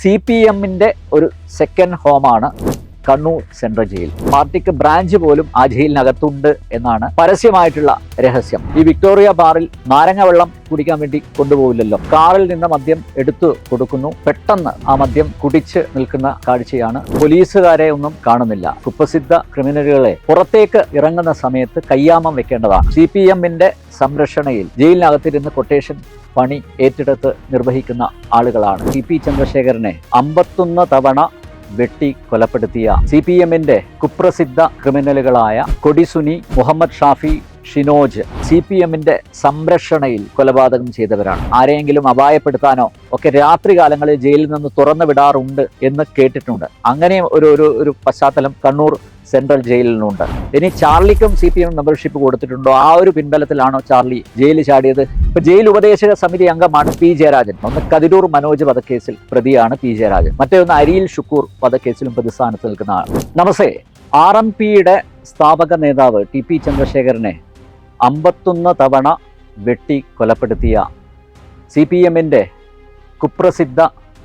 C P എമ്മിന്റെ ഒരു second ഹോമാണ് കണ്ണൂർ സെൻട്രൽ ജയിൽ പാർട്ടിക്ക് ബ്രാഞ്ച് പോലും ആ ജയിലിനകത്തുണ്ട് എന്നാണ് പരസ്യമായിട്ടുള്ള രഹസ്യം. ഈ വിക്ടോറിയ ബാറിൽ നാരങ്ങ വെള്ളം കുടിക്കാൻ വേണ്ടി കൊണ്ടുപോകില്ലല്ലോ കാറിൽ നിന്ന് മദ്യം എടുത്തു കൊടുക്കുന്നു. പെട്ടെന്ന് ആ മദ്യം കുടിച്ച് നിൽക്കുന്ന കാഴ്ചയാണ് പോലീസുകാരെ ഒന്നും കാണുന്നില്ല. കുപ്രസിദ്ധ ക്രിമിനലുകളെ പുറത്തേക്ക് ഇറങ്ങുന്ന സമയത്ത് കയ്യാമം വെക്കേണ്ടതാണ്. സി പി എമ്മിന്റെ സംരക്ഷണയിൽ ജയിലിനകത്തിരുന്ന് കൊട്ടേഷൻ പണി ഏറ്റെടുത്ത് നിർവഹിക്കുന്ന ആളുകളാണ്. സി പി ചന്ദ്രശേഖരനെ അമ്പത്തൊന്ന് തവണ വെട്ടി കൊലപ്പെടുത്തിയ സി പി എമ്മിന്റെ കുപ്രസിദ്ധ ക്രിമിനലുകളായ കൊടിസുനി മുഹമ്മദ് ഷാഫി ഷിനോജ് സി പി എമ്മിന്റെ സംരക്ഷണയിൽ കൊലപാതകം ചെയ്തവരാണ്. ആരെയെങ്കിലും അപായപ്പെടുത്താനോ ഒക്കെ രാത്രികാലങ്ങളിൽ ജയിലിൽ നിന്ന് തുറന്നു വിടാറുണ്ട് എന്ന് കേട്ടിട്ടുണ്ട്. അങ്ങനെ ഒരു ഒരു ഒരു പശ്ചാത്തലം കണ്ണൂർ സെൻട്രൽ ജയിലിനുണ്ട് ഇനി ചാർലിക്കും സി പി എം മെമ്പർഷിപ്പ് കൊടുത്തിട്ടുണ്ടോ? ആ ഒരു പിൻബലത്തിലാണോ ചാർലി ജയിലിൽ ചാടിയത്? ഇപ്പൊ ജയിൽ ഉപദേശക സമിതി അംഗമാണ് പി ജയരാജൻ. ഒന്ന് കതിരൂർ മനോജ് വധക്കേസിൽ പ്രതിയാണ് പി ജയരാജൻ. മറ്റൊന്ന് അരിയിൽ ഷുക്കൂർ വധക്കേസിലും പ്രതിസ്ഥാനത്ത് നിൽക്കുന്ന ആൾ നമസ്തേ. ആർ എം പിയുടെ സ്ഥാപക നേതാവ് ടി പി ചന്ദ്രശേഖരനെ അമ്പത്തൊന്ന് തവണ വെട്ടി കൊലപ്പെടുത്തിയ സി പി എമ്മിന്റെ കുപ്രസിദ്ധ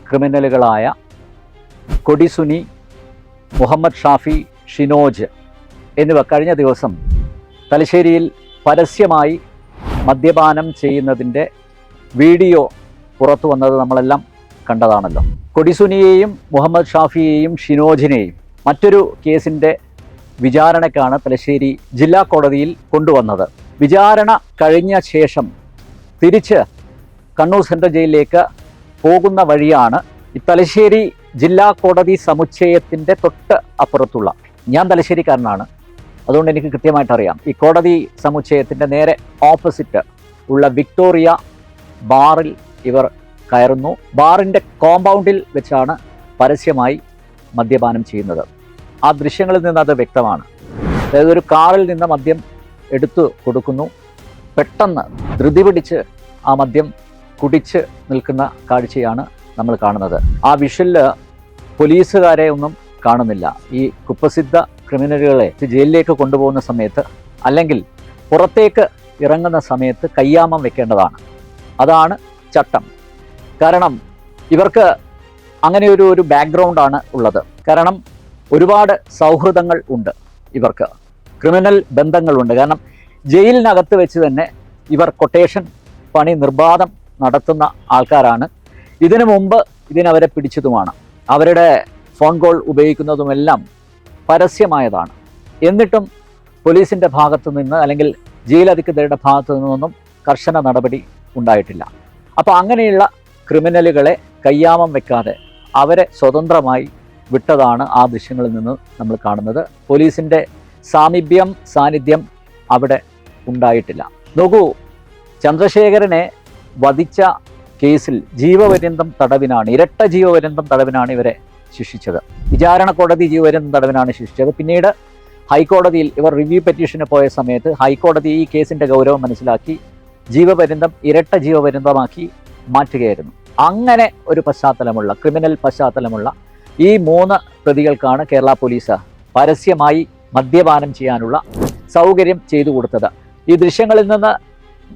ക്രിമിനലുകളായ കൊടിസുനി മുഹമ്മദ് ഷാഫി ഷിനോജ് എന്നിവ കഴിഞ്ഞ ദിവസം തലശ്ശേരിയിൽ പരസ്യമായി മദ്യപാനം ചെയ്യുന്നതിന്റെ വീഡിയോ പുറത്തു വന്നത് നമ്മളെല്ലാം കണ്ടതാണല്ലോ. കൊടിസുനിയെയും മുഹമ്മദ് ഷാഫിയെയും ഷിനോജിനെയും മറ്റൊരു കേസിന്റെ വിചാരണയ്ക്കാണ് തലശ്ശേരി ജില്ലാ കോടതിയിൽ കൊണ്ടുവന്നത്. വിചാരണ കഴിഞ്ഞ ശേഷം തിരിച്ച് കണ്ണൂർ സെൻട്രൽ ജയിലിലേക്ക് പോകുന്ന വഴിയാണ് ഈ തലശ്ശേരി ജില്ലാ കോടതി സമുച്ചയത്തിന്റെ തൊട്ട് അപ്പുറത്തുള്ള. ഞാൻ തലശ്ശേരിക്കാരനാണ്. അതുകൊണ്ട് എനിക്ക് കൃത്യമായിട്ട് അറിയാം. ഈ കോടതി സമുച്ചയത്തിന്റെ നേരെ ഓപ്പോസിറ്റ് ഉള്ള വിക്ടോറിയ ബാറിൽ ഇവർ കയറുന്നു. ബാറിന്റെ കോമ്പൗണ്ടിൽ വെച്ചാണ് പരസ്യമായി മദ്യപാനം ചെയ്യുന്നത്. ആ ദൃശ്യങ്ങളിൽ നിന്ന് അത് വ്യക്തമാണ്. അതായത് ഒരു കാറിൽ നിന്ന് മദ്യം എടുത്തു കൊടുക്കുന്നു. പെട്ടെന്ന് ധൃതി പിടിച്ച് ആ മദ്യം കുടിച്ച് നിൽക്കുന്ന കാഴ്ചയാണ് നമ്മൾ കാണുന്നത്. ആ വിഷലിൽ പോലീസുകാരെ ഒന്നും കാണുന്നില്ല. ഈ കുപ്രസിദ്ധ ക്രിമിനലുകളെ ജയിലിലേക്ക് കൊണ്ടുപോകുന്ന സമയത്ത് അല്ലെങ്കിൽ പുറത്തേക്ക് ഇറങ്ങുന്ന സമയത്ത് കയ്യാമം വെക്കേണ്ടതാണ്. അതാണ് ചട്ടം. കാരണം ഇവർക്ക് അങ്ങനെ ഒരു ഒരു ബാക്ക്ഗ്രൗണ്ടാണ് ഉള്ളത്. കാരണം ഒരുപാട് സൗഹൃദങ്ങൾ ഉണ്ട് ഇവർക്ക്. ക്രിമിനൽ ബന്ധങ്ങളുണ്ട്. കാരണം ജയിലിനകത്ത് വെച്ച് തന്നെ ഇവർ കൊട്ടേഷൻ പണി നിർബാധം നടത്തുന്ന ആൾക്കാരാണ്. ഇതിനു മുമ്പ് ഇതിനവരെ പിടിച്ചതുമാണ്. അവരുടെ ഫോൺ കോൾ ഉപയോഗിക്കുന്നതുമെല്ലാം പരസ്യമായതാണ്. എന്നിട്ടും പോലീസിന്റെ ഭാഗത്തു നിന്ന് അല്ലെങ്കിൽ ജയിൽ അധികൃതരുടെ ഭാഗത്തു നിന്നൊന്നും കർശന നടപടി ഉണ്ടായിട്ടില്ല. അപ്പോൾ അങ്ങനെയുള്ള ക്രിമിനലുകളെ കയ്യാമം വെക്കാതെ അവരെ സ്വതന്ത്രമായി വിട്ടതാണ് ആ ദൃശ്യങ്ങളിൽ നിന്ന് നമ്മൾ കാണുന്നത്. പോലീസിന്റെ സാമീപ്യം സാന്നിധ്യം അവിടെ ഉണ്ടായിട്ടില്ല. നോക്കൂ ചന്ദ്രശേഖരനെ വധിച്ച കേസിൽ ജീവപര്യന്തം തടവിനാണ് ഇരട്ട ജീവപര്യന്തം തടവിനാണ് ഇവരെ ശിക്ഷിച്ചത്. വിചാരണ കോടതി ജീവപര്യന്തം തടവിനാണ് ശിക്ഷിച്ചത്. പിന്നീട് ഹൈക്കോടതിയിൽ ഇവർ റിവ്യൂ പെറ്റീഷന് പോയ സമയത്ത് ഹൈക്കോടതി ഈ കേസിന്റെ ഗൗരവം മനസ്സിലാക്കി ജീവപര്യന്തം ഇരട്ട ജീവപര്യന്തമാക്കി മാറ്റുകയായിരുന്നു. അങ്ങനെ ഒരു പശ്ചാത്തലമുള്ള ക്രിമിനൽ പശ്ചാത്തലമുള്ള ഈ മൂന്ന് പ്രതികൾക്കാണ് കേരള പോലീസ് പരസ്യമായി മദ്യപാനം ചെയ്യാനുള്ള സൗകര്യം ചെയ്തു കൊടുത്തത്. ഈ ദൃശ്യങ്ങളിൽ നിന്ന്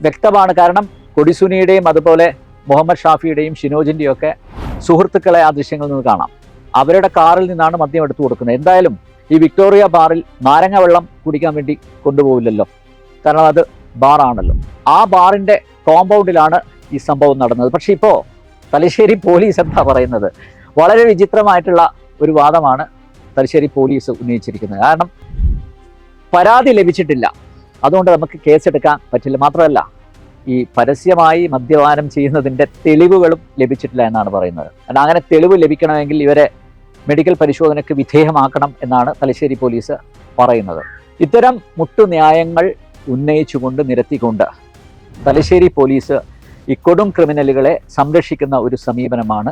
വ്യക്തമാണ് കാരണം കൊടിസുനിയുടെയും അതുപോലെ മുഹമ്മദ് ഷാഫിയുടെയും ഷിനോജിന്റെയും ഒക്കെ സുഹൃത്തുക്കളെ ആ ദൃശ്യങ്ങളിൽ നിന്ന് കാണാം. അവരുടെ കാറിൽ നിന്നാണ് മദ്യം എടുത്തു കൊടുക്കുന്നത്. എന്തായാലും ഈ വിക്ടോറിയ ബാറിൽ നാരങ്ങ വെള്ളം കുടിക്കാൻ വേണ്ടി കൊണ്ടുപോകില്ലല്ലോ കാരണം അത് ബാറാണല്ലോ. ആ ബാറിന്റെ കോമ്പൗണ്ടിലാണ് ഈ സംഭവം നടന്നത്. പക്ഷേ ഇപ്പോൾ തലശ്ശേരി പോലീസ് എന്താ പറയുന്നത്? വളരെ വിചിത്രമായിട്ടുള്ള ഒരു വാദമാണ് തലശ്ശേരി പോലീസ് ഉന്നയിച്ചിരിക്കുന്നത്. കാരണം പരാതി ലഭിച്ചിട്ടില്ല. അതുകൊണ്ട് നമുക്ക് കേസെടുക്കാൻ പറ്റില്ല. മാത്രമല്ല ഈ പരസ്യമായി മദ്യപാനം ചെയ്യുന്നതിന്റെ തെളിവുകളും ലഭിച്ചിട്ടില്ല എന്നാണ് പറയുന്നത്. കാരണം അങ്ങനെ തെളിവ് ലഭിക്കണമെങ്കിൽ ഇവരെ മെഡിക്കൽ പരിശോധനയ്ക്ക് വിധേയമാക്കണം എന്നാണ് തലശ്ശേരി പോലീസ് പറയുന്നത്. ഇത്തരം മുട്ടുന്യായങ്ങൾ ഉന്നയിച്ചുകൊണ്ട് നിരത്തിക്കൊണ്ട് തലശ്ശേരി പോലീസ് ഈ കൊടും ക്രിമിനലുകളെ സംരക്ഷിക്കുന്ന ഒരു സമീപനമാണ്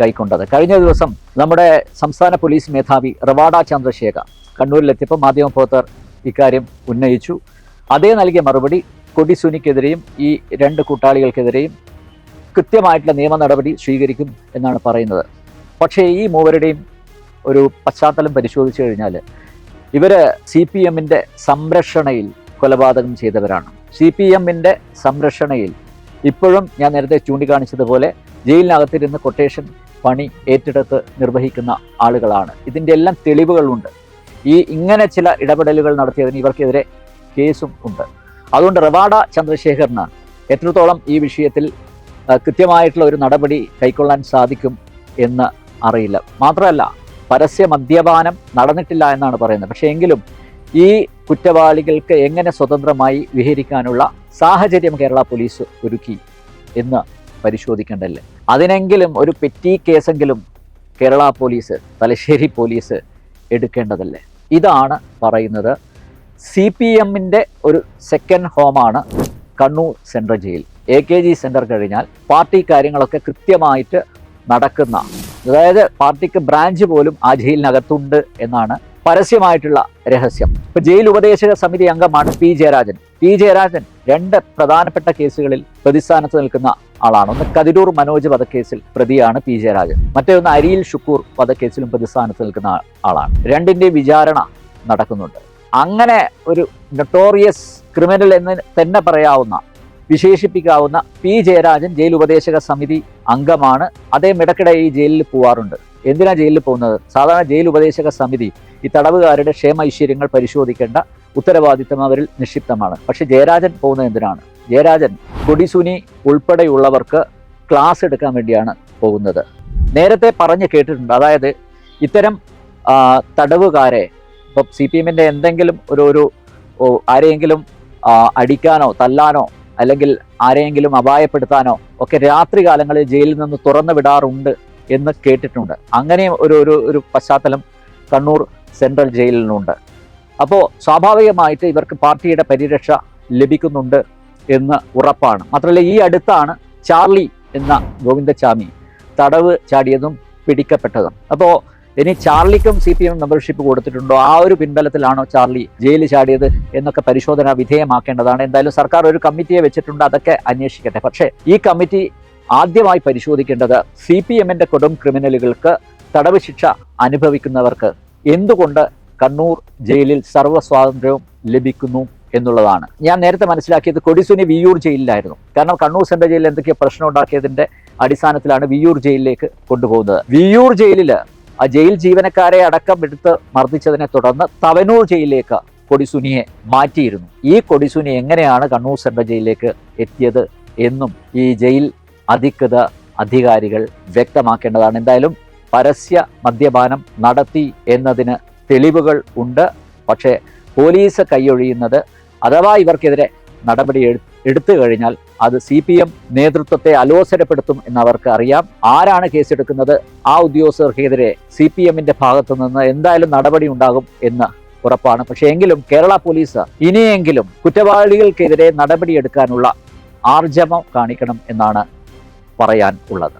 കൈക്കൊണ്ടത്. കഴിഞ്ഞ ദിവസം നമ്മുടെ സംസ്ഥാന പോലീസ് മേധാവി റവാഡ ചന്ദ്രശേഖർ കണ്ണൂരിലെത്തിയപ്പോൾ മാധ്യമപ്രവർത്തകർ ഇക്കാര്യം ഉന്നയിച്ചു. അതേ നൽകിയ മറുപടി കൊടിസുനിക്കെതിരെയും ഈ രണ്ട് കൂട്ടാളികൾക്കെതിരെയും കൃത്യമായിട്ടുള്ള നിയമ നടപടി സ്വീകരിക്കും എന്നാണ് പറയുന്നത്. പക്ഷേ ഈ മൂവരുടെയും ഒരു പശ്ചാത്തലം പരിശോധിച്ചു കഴിഞ്ഞാൽ ഇവർ സി പി എമ്മിന്റെ സംരക്ഷണയിൽ കൊലപാതകം ചെയ്തവരാണ്. സി പി എമ്മിന്റെ സംരക്ഷണയിൽ ഇപ്പോഴും ഞാൻ നേരത്തെ ചൂണ്ടിക്കാണിച്ചതുപോലെ ജയിലിനകത്തിരുന്ന് കൊട്ടേഷൻ പണി ഏറ്റെടുത്ത് നിർവഹിക്കുന്ന ആളുകളാണ്. ഇതിന്റെ എല്ലാം തെളിവുകളുണ്ട്. ഈ ഇങ്ങനെ ചില ഇടപെടലുകൾ നടത്തിയതിന് ഇവർക്കെതിരെ കേസും ഉണ്ട്. അതുകൊണ്ട് റവാഡ ചന്ദ്രശേഖറിന് എത്രത്തോളം ഈ വിഷയത്തിൽ കൃത്യമായിട്ടുള്ള ഒരു നടപടി കൈക്കൊള്ളാൻ സാധിക്കും എന്ന് അറിയില്ല. മാത്രമല്ല പരസ്യ മദ്യപാനം നടന്നിട്ടില്ല എന്നാണ് പറയുന്നത്. പക്ഷേ എങ്കിലും ഈ കുറ്റവാളികൾക്ക് എങ്ങനെ സ്വതന്ത്രമായി വിഹരിക്കാനുള്ള സാഹചര്യം കേരള പോലീസ് ഒരുക്കി എന്ന് പരിശോധിക്കേണ്ടല്ലേ അതിനെങ്കിലും ഒരു പെറ്റി കേസെങ്കിലും കേരള പോലീസ് തലശ്ശേരി പോലീസ് എടുക്കേണ്ടതല്ലേ? ഇതാണ് പറയുന്നത്. സി പി എമ്മിന്റെ ഒരു second ഹോമാണ് Kannur central jail A K G centre കഴിഞ്ഞാൽ പാർട്ടി കാര്യങ്ങളൊക്കെ കൃത്യമായിട്ട് നടക്കുന്ന അതായത് പാർട്ടിക്ക് ബ്രാഞ്ച് പോലും ആ ജയിലിനകത്തുണ്ട് എന്നാണ് പരസ്യമായിട്ടുള്ള രഹസ്യം. ഇപ്പൊ ജയിൽ ഉപദേശക സമിതി അംഗമാണ് പി ജയരാജൻ. പി ജയരാജൻ രണ്ട് പ്രധാനപ്പെട്ട കേസുകളിൽ പ്രതിസ്ഥാനത്ത് നിൽക്കുന്ന ആളാണ്. ഒന്ന് കതിരൂർ മനോജ് വധക്കേസിൽ പ്രതിയാണ് പി ജയരാജൻ. മറ്റേ ഒന്ന് അരിയിൽ ഷുക്കൂർ വധക്കേസിലും പ്രതിസ്ഥാനത്ത് നിൽക്കുന്ന ആളാണ്. രണ്ടിന്റെ വിചാരണ നടക്കുന്നുണ്ട്. അങ്ങനെ ഒരു നൊട്ടോറിയസ് ക്രിമിനൽ എന്ന് തന്നെ പറയാവുന്ന വിശേഷിപ്പിക്കാവുന്ന പി ജയരാജൻ ജയിൽ ഉപദേശക സമിതി അംഗമാണ്. അദ്ദേഹം ഇടയ്ക്കിടെ ഈ ജയിലിൽ പോവാറുണ്ട്. എന്തിനാ ജയിലിൽ പോകുന്നത്? സാധാരണ ജയിൽ ഉപദേശക സമിതി ഈ തടവുകാരുടെ ക്ഷേമ ഐശ്വര്യങ്ങൾ പരിശോധിക്കേണ്ട ഉത്തരവാദിത്തം അവരിൽ നിക്ഷിപ്തമാണ്. പക്ഷേ ജയരാജൻ പോകുന്നത് എന്തിനാണ്? ജയരാജൻ കൊടിസുനി ഉൾപ്പെടെയുള്ളവർക്ക് ക്ലാസ് എടുക്കാൻ വേണ്ടിയാണ് പോകുന്നത്. നേരത്തെ പറഞ്ഞ് കേട്ടിട്ടുണ്ട്. അതായത് ഇത്തരം തടവുകാരെ ഇപ്പം സി പി എമ്മിന്റെ എന്തെങ്കിലും ഒരു ഒരു ആരെയെങ്കിലും അടിക്കാനോ തല്ലാനോ അല്ലെങ്കിൽ ആരെയെങ്കിലും അപായപ്പെടുത്താനോ ഒക്കെ രാത്രികാലങ്ങളിൽ ജയിലിൽ നിന്ന് തുറന്നു വിടാറുണ്ട് എന്ന് കേട്ടിട്ടുണ്ട്. അങ്ങനെയും ഒരു ഒരു ഒരു പശ്ചാത്തലം കണ്ണൂർ സെൻട്രൽ ജയിലിനുണ്ട് അപ്പോൾ സ്വാഭാവികമായിട്ട് ഇവർക്ക് പാർട്ടിയുടെ പരിരക്ഷ ലഭിക്കുന്നുണ്ട് എന്ന് ഉറപ്പാണ്. മാത്രമല്ല ഈ അടുത്താണ് ചാർലി എന്ന ഗോവിന്ദച്ചാമി തടവ് ചാടിയതും പിടിക്കപ്പെട്ടതും. അപ്പോൾ ഇനി ചാർലിക്കും സി പി എം മെമ്പർഷിപ്പ് കൊടുത്തിട്ടുണ്ടോ? ആ ഒരു പിൻബലത്തിലാണോ ചാർലി ജയിലിൽ ചാടിയത് എന്നൊക്കെ പരിശോധന വിധേയമാക്കേണ്ടതാണ്. എന്തായാലും സർക്കാർ ഒരു കമ്മിറ്റിയെ വെച്ചിട്ടുണ്ട് അതൊക്കെ അന്വേഷിക്കട്ടെ. പക്ഷേ ഈ കമ്മിറ്റി ആദ്യമായി പരിശോധിക്കേണ്ടത് സി പി എമ്മിന്റെ കൊടും ക്രിമിനലുകൾക്ക് തടവ് ശിക്ഷ അനുഭവിക്കുന്നവർക്ക്. എന്തുകൊണ്ട് കണ്ണൂർ ജയിലിൽ സർവ സ്വാതന്ത്ര്യവും ലഭിക്കുന്നു? എന്നുള്ളതാണ്. ഞാൻ നേരത്തെ മനസ്സിലാക്കിയത് കൊടിസുനി വിയൂർ ജയിലിലായിരുന്നു. കാരണം കണ്ണൂർ സെൻട്രൽ ജയിലിൽ എന്തൊക്കെയോ പ്രശ്നം ഉണ്ടാക്കിയതിന്റെ അടിസ്ഥാനത്തിലാണ് വിയൂർ ജയിലിലേക്ക് കൊണ്ടുപോകുന്നത്. വിയൂർ ജയിലിൽ ആ ജയിൽ ജീവനക്കാരെ അടക്കം എടുത്ത് മർദ്ദിച്ചതിനെ തുടർന്ന് തവനൂർ ജയിലിലേക്ക് കൊടിസുനിയെ മാറ്റിയിരുന്നു. ഈ കൊടിസുനി എങ്ങനെയാണ് കണ്ണൂർ സെൻട്രൽ ജയിലിലേക്ക് എത്തിയത് എന്നും ഈ ജയിൽ അധികൃത അധികാരികൾ വ്യക്തമാക്കേണ്ടതാണ്. എന്തായാലും പരസ്യ മദ്യപാനം നടത്തി എന്നതിന് തെളിവുകൾ ഉണ്ട്. പക്ഷേ പോലീസ് കൈയൊഴിയുന്നത് അഥവാ ഇവർക്കെതിരെ നടപടി എടു- എടുത്തു കഴിഞ്ഞാൽ അത് സി പി എം നേതൃത്വത്തെ അലോസരപ്പെടുത്തും എന്നവർക്ക് അറിയാം. ആരാണ് കേസെടുക്കുന്നത്? ആ ഉദ്യോഗസ്ഥർക്കെതിരെ സി പി എമ്മിന്റെ ഭാഗത്തു നിന്ന് എന്തായാലും നടപടി ഉണ്ടാകും എന്ന് ഉറപ്പാണ്. പക്ഷേ എങ്കിലും കേരള പോലീസ് ഇനിയെങ്കിലും കുറ്റവാളികൾക്കെതിരെ നടപടിയെടുക്കാനുള്ള ആർജവം കാണിക്കണം എന്നാണ് പറയാൻ ഉള്ളത്.